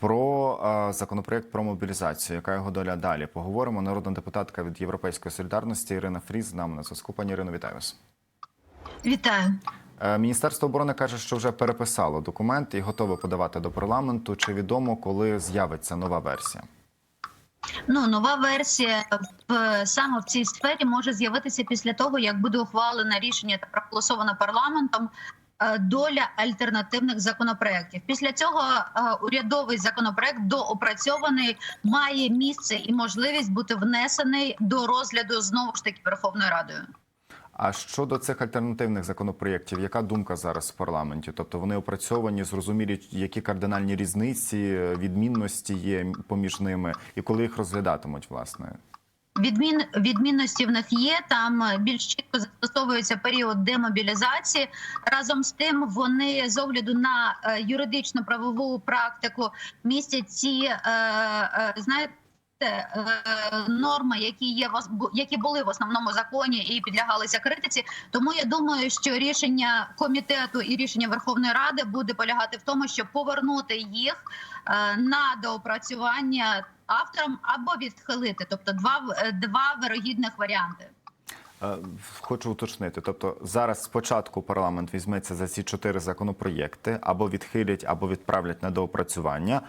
Про е, законопроект про мобілізацію, яка його доля далі. Поговоримо. Народна депутатка від Європейської солідарності Ірина Фріз з нами на зв'язку. Пані Ірино, вітаю вас. Вітаю. Е, Міністерство оборони каже, що вже переписало документ і готове подавати до парламенту. Чи відомо, коли з'явиться нова версія? Ну нова версія в саме в цій сфері може з'явитися після того, як буде ухвалене рішення та проголосовано парламентом. Е, Доля альтернативних законопроєктів. Після цього е, урядовий законопроект доопрацьований має місце і можливість бути внесений до розгляду знову ж таки Верховною Радою. А щодо цих альтернативних законопроєктів, яка думка зараз в парламенті? Тобто вони опрацьовані, зрозумілі, які кардинальні різниці, відмінності є поміж ними, і коли їх розглядатимуть, власне? Відмін відмінності в них є. Там е, більш чітко застосовується період демобілізації. Разом з тим, вони з огляду на юридично юридичну правову практику містять ці е, е, знаєте. Е, Норми, які є які були в основному законі і підлягалися критиці. Тому я думаю, що рішення комітету і рішення Верховної Ради буде полягати в тому, щоб повернути їх е, на доопрацювання авторам або відхилити, тобто два е, два вирогідних варіанти. Хочу уточнити. Тобто зараз спочатку парламент візьметься за ці чотири законопроєкти, або відхилять, або відправлять на доопрацювання.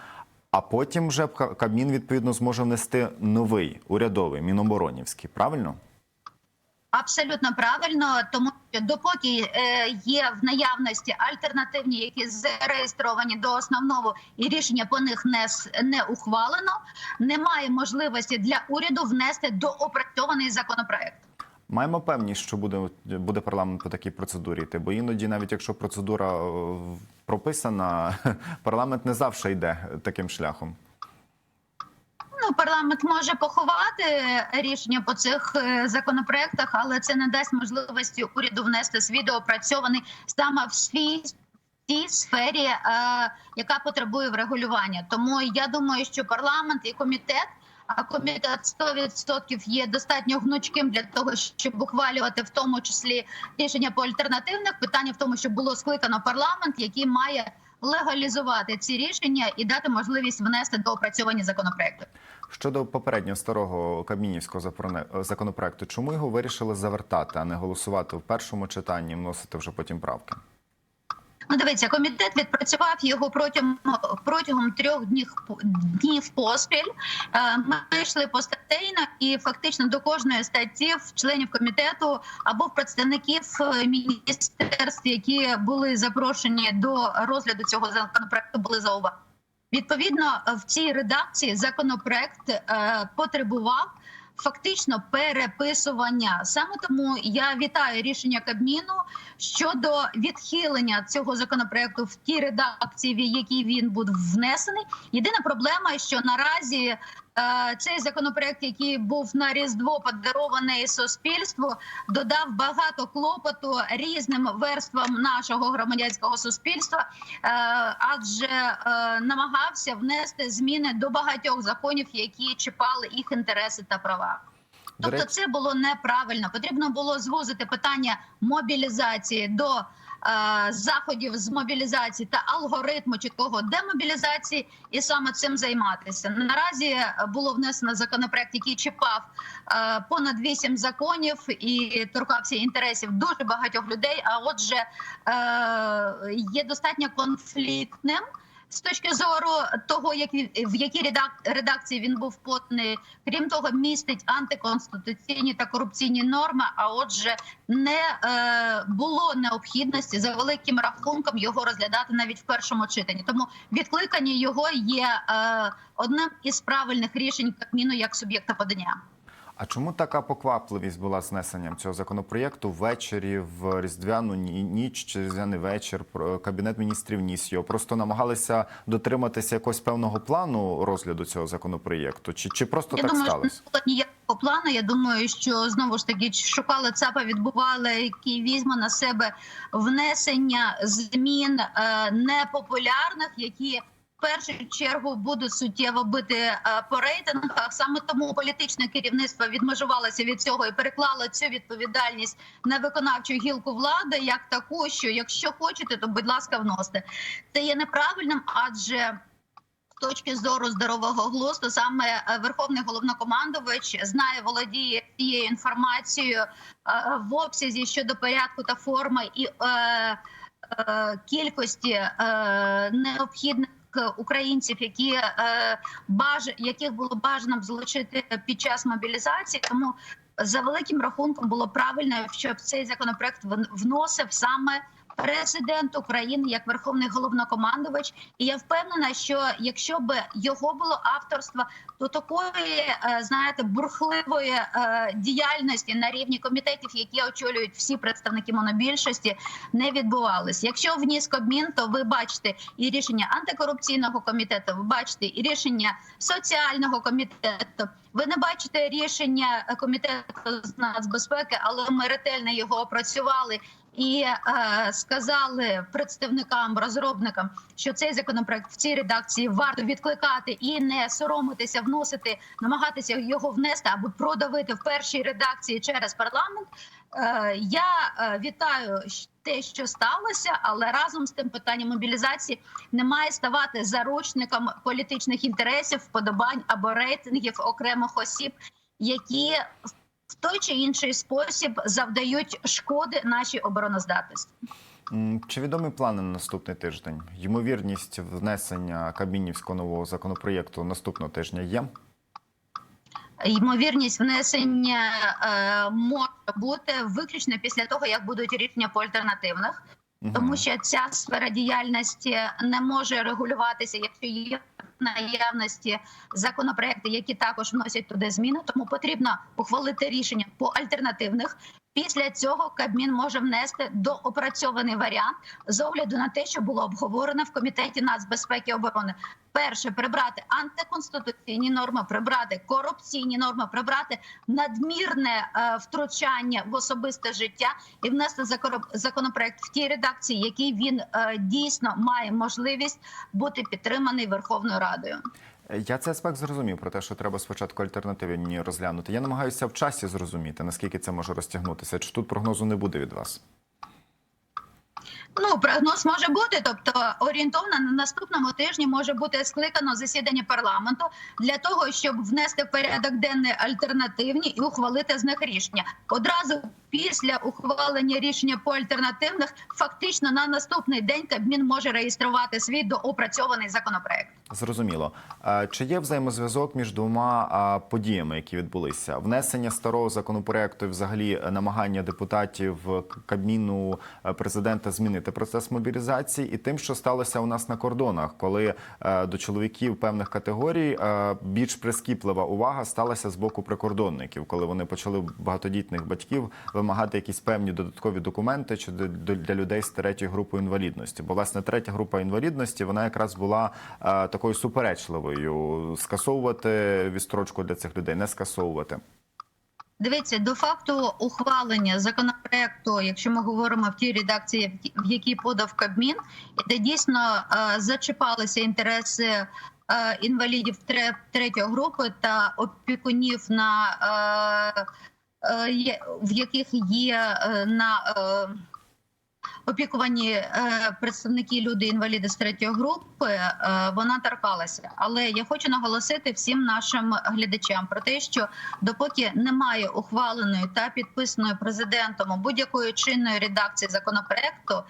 А потім вже Ка- Кабмін відповідно зможе внести новий урядовий міноборонівський. Правильно? Абсолютно правильно, тому що допоки е, є в наявності альтернативні, які зареєстровані до основного, і рішення по них не не ухвалено, немає можливості для уряду внести доопрацьований законопроект. Маємо певність, що буде, буде парламент по такій процедурі йти, бо іноді, навіть якщо процедура е, прописана, парламент не завжди йде таким шляхом. Ну, парламент може поховати рішення по цих е, законопроектах, але це не дасть можливості уряду внести свій доопрацьований саме в свій тій сфері, е, яка потребує врегулювання. Тому я думаю, що парламент і комітет. А комітет 100% є достатньо гнучким для того, щоб ухвалювати в тому числі рішення по альтернативних питання в тому, щоб було скликано парламент, який має легалізувати ці рішення і дати можливість внести доопрацьовані законопроекти. Щодо попереднього старого кабмінівського запроне- законопроекту, чому його вирішили завертати, а не голосувати в першому читанні, вносити вже потім правки? Ну, дивіться, комітет відпрацював його протягом протягом трьох днів днів поспіль. Е, Ми йшли постатейно, і фактично до кожної статті в членів комітету або в представників е, міністерств, які були запрошені до розгляду цього законопроекту, були зауважені. Відповідно, в цій редакції законопроект е, потребував фактично переписування. Саме тому я вітаю рішення Кабміну щодо відхилення цього законопроекту в тій редакції, в якій він був внесений. Єдина проблема, що наразі цей законопроект, який був на різдво подарований суспільству, додав багато клопоту різним верствам нашого громадянського суспільства, е, адже е, намагався внести зміни до багатьох законів, які чіпали їх інтереси та права. Тобто, це було неправильно. Потрібно було звузити питання мобілізації до заходів з мобілізації та алгоритму чіткого демобілізації, і саме цим займатися. Наразі було внесено законопроект, який чіпав е, понад вісім законів і торкався інтересів дуже багатьох людей. А отже, е, є достатньо конфліктним. З точки зору того, як в якій редак- редакції він був поданий, крім того, містить антиконституційні та корупційні норми. А отже, не е, було необхідності за великим рахунком його розглядати навіть в першому читанні. Тому відкликання його є е, одним із правильних рішень Кабміну як суб'єкта подання. А чому така поквапливість була з внесенням цього законопроєкту ввечері в різдвяну ніч чи різдвяний вечір? Кабінет міністрів ніс його. Просто намагалися дотриматися якогось певного плану розгляду цього законопроєкту, чи, чи просто Я так думаю, сталося? що не було ніякого плану. Я думаю, що знову ж таки шукали ЦАПа, відбували, який візьме на себе внесення змін е, непопулярних, які першу чергу будуть суттєво бити е, по рейтингах. Саме тому політичне керівництво відмежувалося від цього і переклало цю відповідальність на виконавчу гілку влади як таку, що якщо хочете, то будь ласка, вносите. Це є неправильним, адже точки зору здорового глузду саме е, верховний головнокомандувач знає, володіє цією інформацією е, в обсязі щодо порядку та форми і кількості необхідних українців, які е, баж яких було бажано б злучити під час мобілізації. Тому за великим рахунком було правильно, щоб цей законопроект вн- вносив саме президент України як верховний головнокомандувач. І я впевнена, що якщо б його було авторство, то такої е, знаєте бурхливої е, діяльності на рівні комітетів, які очолюють всі представники монобільшості, не відбувалось. Якщо вніс Кабмін, то ви бачите і рішення антикорупційного комітету, ви бачите і рішення соціального комітету. Ви не бачите рішення комітету з нацбезпеки, але ми ретельно його опрацювали і е, сказали представникам розробникам, що цей законопроект в цій редакції варто відкликати і не соромитися, вносити, намагатися його внести або продавити в першій редакції через парламент. Е, я е, вітаю те, що сталося, але разом з тим питання мобілізації не має ставати заручником політичних інтересів, вподобань або рейтингів окремих осіб, які в той чи інший спосіб завдають шкоди нашій обороноздатності. Чи відомі плани на наступний тиждень? Ймовірність внесення кабмінівського нового законопроєкту наступного тижня є? Ймовірність внесення е, може бути виключно після того, як будуть рішення по альтернативних, Мгм. тому що ця сфера діяльності не може регулюватися, якщо є наявності законопроекти, які також вносять туди зміни. Тому потрібно ухвалити рішення по альтернативних. Після цього Кабмін може внести доопрацьований варіант з огляду на те, що було обговорено в комітеті нацбезпеки і оборони. Перше прибрати антиконституційні норми, прибрати корупційні норми, прибрати надмірне е, втручання в особисте життя і внести законопроект в тій редакції, який він е, дійсно має можливість бути підтриманий Верховною Радою. Я цей аспект зрозумів про те, що треба спочатку альтернативні розглянути. Я намагаюся в часі зрозуміти, наскільки це може розтягнутися. Чи тут прогнозу не буде від вас? Ну, прогноз може бути, тобто орієнтовно на наступному тижні може бути скликано засідання парламенту для того, щоб внести в порядок денний альтернативні і ухвалити з них рішення. Одразу після ухвалення рішення по альтернативних, фактично на наступний день Кабмін може реєструвати свій доопрацьований законопроект. Зрозуміло. Чи є взаємозв'язок між двома подіями, які відбулися? Внесення старого законопроекту і взагалі е, намагання депутатів е, Кабміну е, президента змінити процес мобілізації і тим, що сталося у нас на кордонах, коли до чоловіків певних категорій більш прискіплива увага сталася з боку прикордонників, коли вони почали багатодітних батьків вимагати якісь певні додаткові документи чи для людей з третьою групою інвалідності. Бо власне третя група інвалідності вона якраз була е, такою суперечливою. Скасовувати відстрочку для цих людей, не скасовувати. Дивіться, до факту ухвалення законопроекту, якщо ми говоримо в тій редакції, в якій подав Кабмін, де дійсно е, зачіпалися інтереси е, інвалідів тре- третьої групи та опікунів, на е, в яких є на опікувані е, представники люди інваліди з третьої групи, е, вона торкалася. Але я хочу наголосити всім нашим глядачам про те, що допоки немає ухваленої та підписаної президентом будь-якої чинної редакції законопроекту,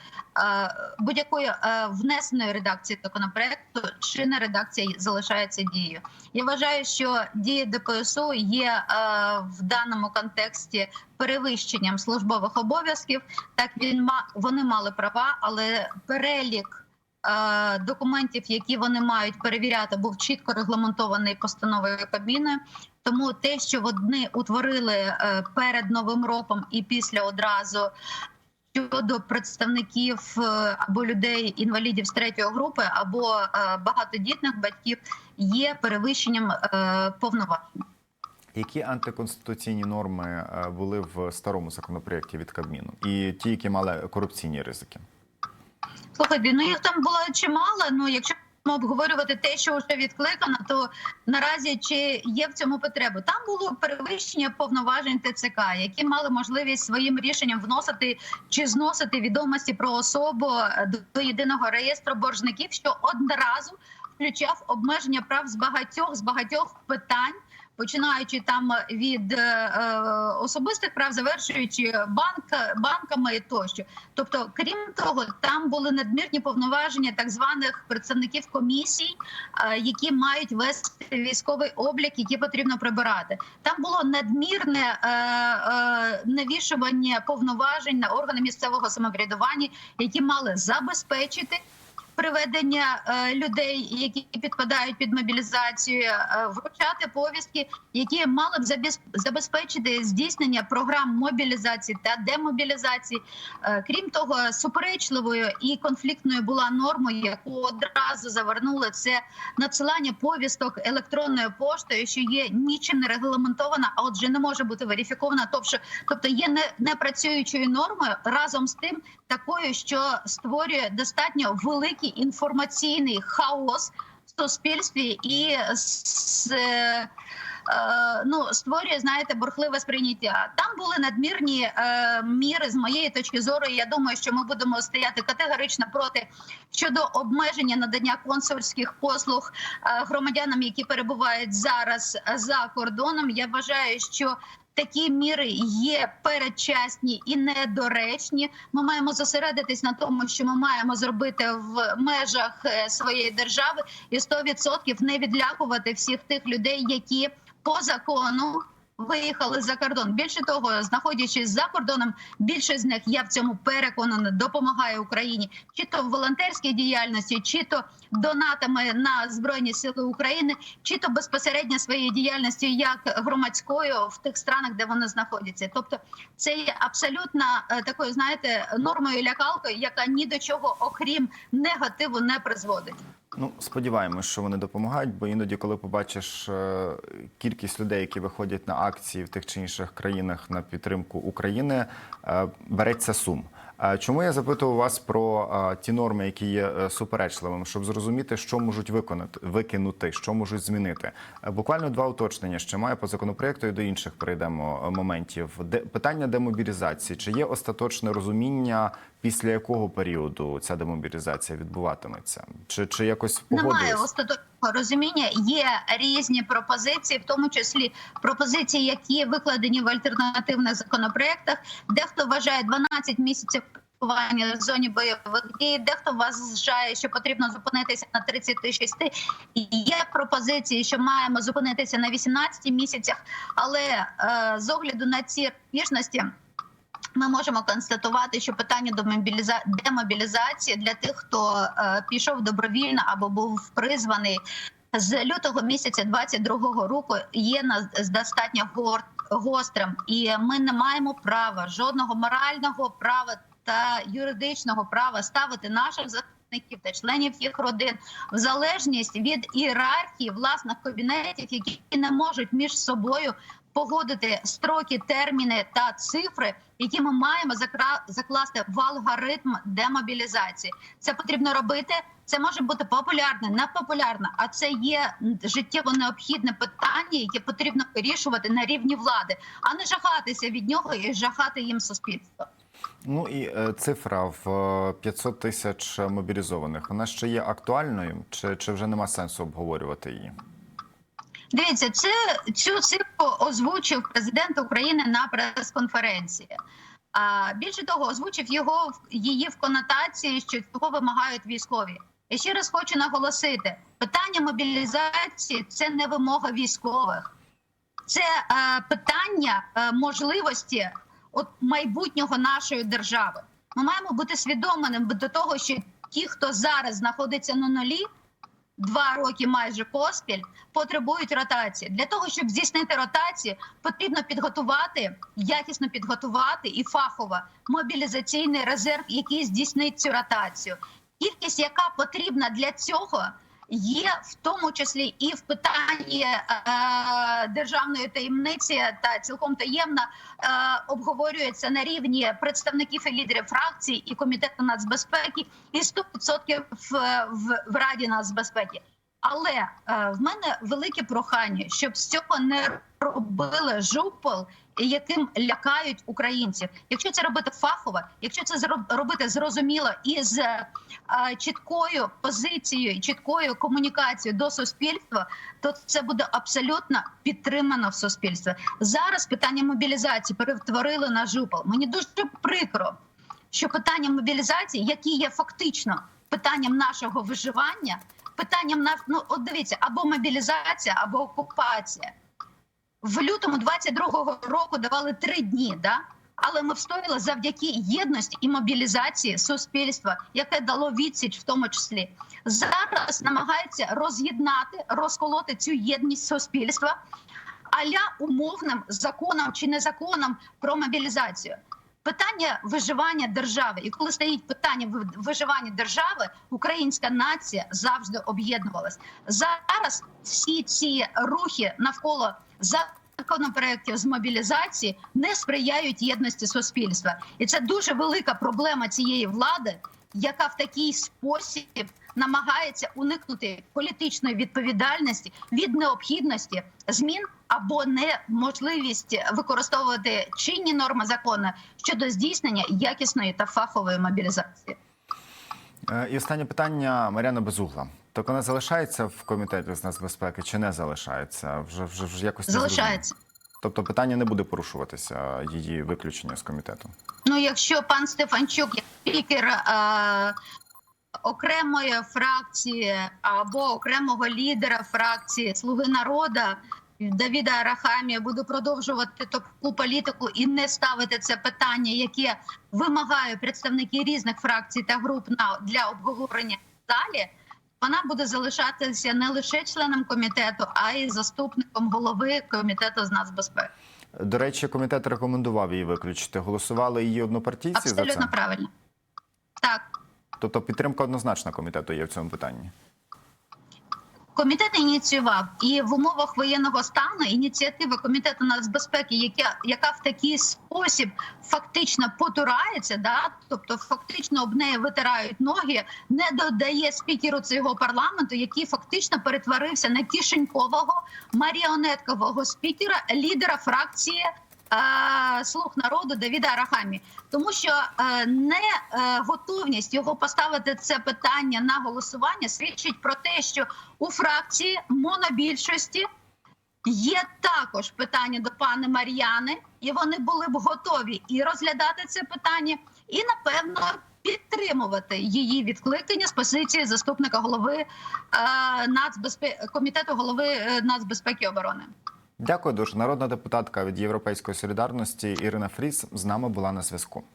будь-якої внесеної редакції законопроекту, чинна редакція залишається дією. Я вважаю, що дії ДПСУ є в даному контексті перевищенням службових обов'язків. Так він вони мали права, але перелік. Документів, які вони мають перевіряти, був чітко регламентований постановою Кабміни. Тому те, що вони утворили е, перед новим роком і після одразу щодо представників е, або людей інвалідів з третьої групи, або е, багатодітних батьків, є перевищенням е, повноважень. Які антиконституційні норми були в старому законопроєкті від Кабміну, і ті, які мали корупційні ризики? Слухайте, ну їх там було чимало. Ну якщо обговорювати те, що вже відкликано, то наразі чи є в цьому потреба? Там було перевищення повноважень ТЦК, які мали можливість своїм рішенням вносити чи зносити відомості про особу до, до єдиного реєстру боржників, що одразу включав обмеження прав з багатьох з багатьох питань. Починаючи там від е, е, особистих прав, завершуючи банк, банками тощо. Тобто, крім того, там були надмірні повноваження так званих представників комісій, е, які мають вести військовий облік, які потрібно прибирати. Там було надмірне навішування повноважень на органи місцевого самоврядування, які мали забезпечити. Приведення е, людей, які підпадають під мобілізацію, е, вручати повістки, які мали б забез- забезпечити здійснення програм мобілізації та демобілізації. Е, крім того, суперечливою і конфліктною була норма, яку одразу завернули це надсилання повісток електронною поштою, що є нічим не регламентована, а отже, не може бути верифікована. Тобто, тобто є не, непрацюючою нормою разом з тим, такою, що створює достатньо інформаційний хаос в суспільстві і с, е, е, ну створює, знаєте, бурхливе сприйняття. Там були надмірні е, міри з моєї точки зору. Я думаю, що ми будемо стояти категорично проти щодо обмеження надання консульських послуг е, громадянам, які перебувають зараз за кордоном. Я вважаю, що Такі міри є передчасні і недоречні. Ми маємо зосередитись на тому, що ми маємо зробити в межах е, своєї держави, і 100% не відлякувати всіх тих людей, які по закону виїхали за кордон. Більше того, знаходячись за кордоном, більшість з них я в цьому переконана допомагає Україні, чи то в волонтерській діяльності, чи то донатами на збройні сили України, чи то безпосередньо своєю діяльністю як громадською в тих странах, де вони знаходяться. Тобто, це є абсолютно е, такою, знаєте, нормою лякалкою, яка ні до чого, окрім негативу, не призводить. Ну, сподіваємось, що вони допомагають, бо іноді, коли побачиш е, кількість людей, які виходять на акції в тих чи інших країнах на підтримку України, е, береться сум. Е, Чому я запитував вас про ті норми, які є суперечливими, щоб зрозуміти, що можуть виконати, викинути, що можуть змінити? Буквально два уточнення ще маю по законопроекту і до інших перейдемо е, моментів. Де питання демобілізації чи є остаточне розуміння, після якого періоду ця демобілізація відбуватиметься? Чи, чи якось Немає остаточного розуміння. Є різні пропозиції, в тому числі пропозиції, які викладені в альтернативних законопроектах. Дехто вважає 12 місяців перебування в зоні бойових дій. Дехто вважає, що потрібно зупинитися на 36. І Є пропозиції, що маємо зупинитися на 18 місяцях, але е, з огляду на ці розбіжності. Ми можемо констатувати, що питання до мобіліза... демобілізації для тих, хто е, пішов добровільно або був призваний з лютого місяця 22-го року, є на достатньо гострим, і ми не маємо права жодного морального права та юридичного права ставити наших захисників та членів їх родин в залежність від ієрархії власних кабінетів, які не можуть між собою погодити строки, терміни та цифри, які ми маємо закра- закласти в алгоритм демобілізації. Це потрібно робити. Це може бути популярне, непопулярне, а це є життєво необхідне питання, яке потрібно вирішувати на рівні влади, а не жахатися від нього і жахати їм суспільство. Ну і е, цифра в е, 500 тисяч мобілізованих. Вона ще є актуальною, чи, чи вже нема сенсу обговорювати її? Дивіться, це цю цифру озвучив президент України на прес-конференції. А більше того, озвучив його її в конотації, що цього вимагають військові. Я ще раз хочу наголосити: питання мобілізації це не вимога військових, це е, питання е, можливості от майбутнього нашої держави. Ми маємо бути свідомими до того, що ті, хто зараз знаходиться на нулі, два роки майже поспіль потребують ротації. Для того щоб здійснити ротацію, потрібно підготувати якісно підготувати і фахово мобілізаційний резерв, який здійснить цю ротацію. Кількість, яка потрібна для цього. Є в тому числі і в питанні е, державної таємниці та цілком таємно е, обговорюється на рівні представників і лідерів фракцій і комітету нацбезпеки, і 100% в, Раді нацбезпеки. Але е, в мене велике прохання, щоб з цього не робили жупол яким лякають українців. Якщо це робити фахово, якщо це робити зрозуміло і з е, чіткою позицією, чіткою комунікацією до суспільства, то це буде абсолютно підтримано в суспільстві. Зараз питання мобілізації перетворили на жупал. Мені дуже прикро, що питання мобілізації, які є фактично питанням нашого виживання, питанням на ну от дивіться, або мобілізація, або окупація. В лютому 22-го року давали три дні, да? але ми встояли завдяки єдності і мобілізації суспільства, яке дало відсіч, в тому числі зараз намагаються роз'єднати, розколоти цю єдність суспільства аля умовним законом чи незаконом про мобілізацію. Питання виживання держави, і коли стоїть питання виживання держави, українська нація завжди об'єднувалась. Зараз всі ці рухи навколо законопроєктів з мобілізації не сприяють єдності суспільства, і це дуже велика проблема цієї влади, яка в такий спосіб намагається уникнути політичної відповідальності від необхідності змін або неможливість використовувати чинні норми закону щодо здійснення якісної та фахової мобілізації. Е, І останнє питання Мар'яна Безугла. Так вона залишається в комітеті з нацбезпеки чи не залишається? Вже вже, вже якось Залишається. Тобто питання не буде порушуватися її виключення з комітету. Ну, якщо пан Стефанчук, як спікер е, окремої фракції або окремого лідера фракції Слуги народу Давіда Арахамія буде продовжувати таку політику і не ставити це питання, яке вимагає представники різних фракцій та груп на для обговорення в залі. Вона буде залишатися не лише членом комітету, а й заступником голови комітету з нацбезпеки. До речі, комітет рекомендував її виключити. Голосували її однопартійці за Абсолютно це. правильно. Так. Тобто підтримка однозначна комітету є в цьому питанні. Комітет ініціював і в умовах воєнного стану ініціатива комітету нацбезпеки, яка яка в такий спосіб фактично потурається, да тобто фактично об неї витирають ноги, не додає спікеру цього парламенту, який фактично перетворився на кишенькового маріонеткового спікера, лідера фракції. Е, Слуг народу Давіда Арахамі, тому що е, не е, готовність його поставити це питання на голосування свідчить про те, що у фракції монобільшості є також питання до пани Мар'яни, і вони були б готові і розглядати це питання, і напевно підтримувати її відкликання з позиції заступника голови е, нацбезпеки комітету голови нацбезпеки оборони. Дякую дуже. Народна депутатка від Європейської солідарності Ірина Фріс з нами була на зв'язку.